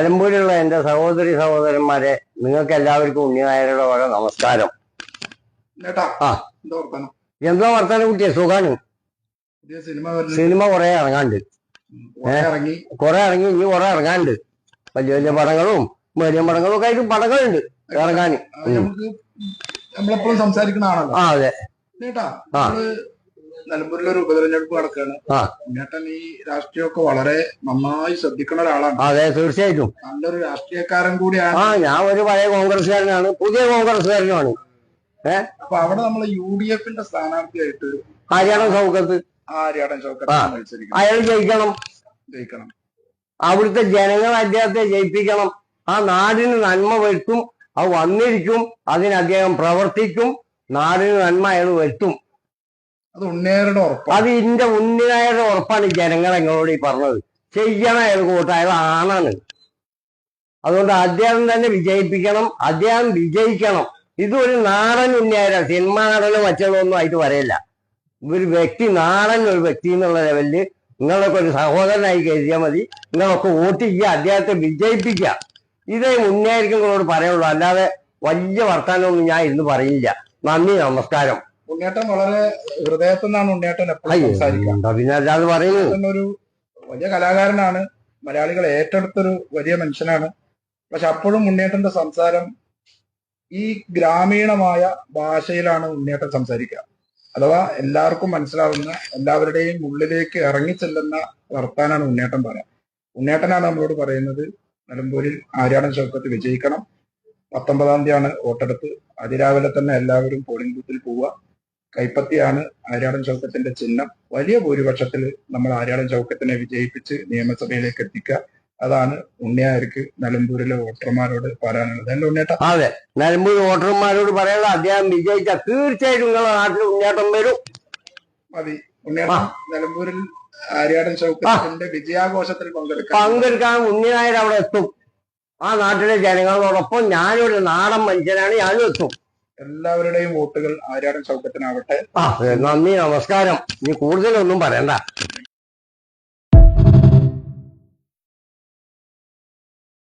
നിലമ്പൂരിലുള്ള എന്റെ സഹോദരി സഹോദരന്മാരെ നിങ്ങൾക്ക് എല്ലാവർക്കും ഉണ്ണിനായരുടെ വക നമസ്കാരം. ആ. എന്താ വർത്താനം? കുട്ടിയെ? സുഖാണ്. സിനിമ കുറെ ഇറങ്ങാണ്ട്. കുറെ ഇറങ്ങി. ഇനി കുറെ ഇറങ്ങാണ്ട്. വലിയ വലിയ പടങ്ങളും വലിയ പടങ്ങളും ഒക്കെ ആയിട്ട് പടങ്ങളുണ്ട് ഇറങ്ങാൻ ആ, നമ്മളെപ്പോഴും അതെ. ആ. നിലമ്പൂരിലൊരു ഉപതെരഞ്ഞെടുപ്പ് നടക്കുകയാണ്. ആ. ഈ രാഷ്ട്രീയമൊക്കെ വളരെ നന്നായി ശ്രദ്ധിക്കുന്ന ഒരാളാണ്. അതെ തീർച്ചയായിട്ടും. നല്ലൊരു രാഷ്ട്രീയക്കാരൻ കൂടിയാണ്. ആ ഞാൻ ഒരു പഴയ കോൺഗ്രസ്സുകാരനാണ് പുതിയ കോൺഗ്രസ്സുകാരനുമാണ്. അപ്പൊ അവിടെ നമ്മൾ യു ഡി എഫിന്റെ സ്ഥാനാർത്ഥിയായിട്ട് ഹരിയാടൻ സൗകത്ത് ആര്യാടൻ മത്സരിക്കണം അയാൾ ജയിക്കണം. ജയിക്കണം. അവിടുത്തെ ജനങ്ങൾ അദ്ദേഹത്തെ ജയിപ്പിക്കണം. ആ നാടിന് നന്മ വരുത്തും അത് വന്നിരിക്കും അതിന് അദ്ദേഹം പ്രവർത്തിക്കും നാടിന് നന്മ അയാൾ വരുത്തും അത് ഉണ്ണേരുടെ ഉറപ്പാണ്. അത് ഇന്റെ ഉണ്ണിനായുടെ ഉറപ്പാണ് ജനങ്ങൾ ഞങ്ങളോട് ഈ പറഞ്ഞത്. ചെയ്യണം അയാൾ കൂട്ടായത് ആണാണ്. അതുകൊണ്ട് അദ്ദേഹം തന്നെ വിജയിപ്പിക്കണം അദ്ദേഹം വിജയിക്കണം. ഇതൊരു നാടൻ ഉണ്ണിയായ സിനിമ മറ്റുള്ള മറ്റുള്ളതൊന്നും ആയിട്ട് വരയില്ല. ഒരു വ്യക്തി നാടൻ ഒരു വ്യക്തി എന്നുള്ള ലെവലിൽ നിങ്ങളൊക്കെ ഒരു സഹോദരനായി കരുതിയാൽ മതി. നിങ്ങളൊക്കെ വോട്ട് ചെയ്യുക അദ്ദേഹത്തെ വിജയിപ്പിക്കുക. ഇതേ ഉണ്ണിയായിരിക്കും നിങ്ങളോട് പറയുള്ളൂ അല്ലാതെ വലിയ വർത്താനമൊന്നും ഞാൻ ഇന്ന് പറയില്ല. നന്ദി നമസ്കാരം. ഉണ്ണേട്ടൻ വളരെ ഹൃദയത്തിൽ നിന്നാണ് ഉണ്ണിയേട്ടൻ എപ്പോഴും സംസാരിക്കുന്നത് സംസാരിക്കുക. ഒരു വലിയ കലാകാരനാണ്. മലയാളികൾ ഏറ്റെടുത്തൊരു വലിയ മനുഷ്യനാണ്. പക്ഷെ അപ്പോഴും ഉണ്ണിയേട്ടന്റെ സംസാരം ഈ ഗ്രാമീണമായ ഭാഷയിലാണ് ഉണ്ണിയേട്ടൻ സംസാരിക്കുക. അഥവാ എല്ലാവർക്കും മനസ്സിലാവുന്ന എല്ലാവരുടെയും ഉള്ളിലേക്ക് ഇറങ്ങിച്ചെല്ലുന്ന വർത്താനാണ് ഉണ്ണേട്ടൻ പറയാം ഉണ്ണേട്ടനാണ് നമ്മളോട് പറയുന്നത് നിലമ്പൂരിൽ ആര്യാടൻ ചൗക്കത്ത് വിജയിക്കണം. പത്തൊമ്പതാം തീയതിയാണ് വോട്ടെടുപ്പ്. അതിരാവിലെ തന്നെ എല്ലാവരും പോളിംഗ് ബൂത്തിൽ പോവുക. കൈപ്പത്തിയാണ് ആര്യാടൻ ചൗക്കത്തിന്റെ ചിഹ്നം. വലിയ ഭൂരിപക്ഷത്തിൽ നമ്മൾ ആര്യാടൻ ചൗക്കത്തിനെ വിജയിപ്പിച്ച് നിയമസഭയിലേക്ക് എത്തിക്കുക. അതാണ് ഉണ്ണിയാർക്ക് നിലമ്പൂരിലെ വോട്ടർമാരോട് പറയാനുള്ളത്. അല്ല ഉണ്ണേട്ട അതെ. നിലമ്പൂർ വോട്ടർമാരോട് പറയാനുള്ള അദ്ദേഹം വിജയിച്ച തീർച്ചയായിട്ടും നിങ്ങളുടെ നാട്ടിൽ ഉണ്ണേട്ടം വരും. മതി. ഉണ്ണിയേട്ടൻ നിലമ്പൂരിൽ ആര്യാടൻ ചൗക്കത്തിന്റെ വിജയാഘോഷത്തിൽ പങ്കെടുക്കാം പങ്കെടുക്കാൻ ഉണ്ണിനായർ അവിടെ എത്തും. ആ നാട്ടിലെ ജനങ്ങളോടൊപ്പം ഞാനൊരു നാടൻ മനുഷ്യനാണ് ഞാനും എത്തും. എല്ലാവരുടെയും വോട്ടുകൾ ആര്യാടൻ ചൗക്കത്തിനാവട്ടെ നന്ദി നമസ്കാരം. ഇനി കൂടുതലൊന്നും പറയണ്ട.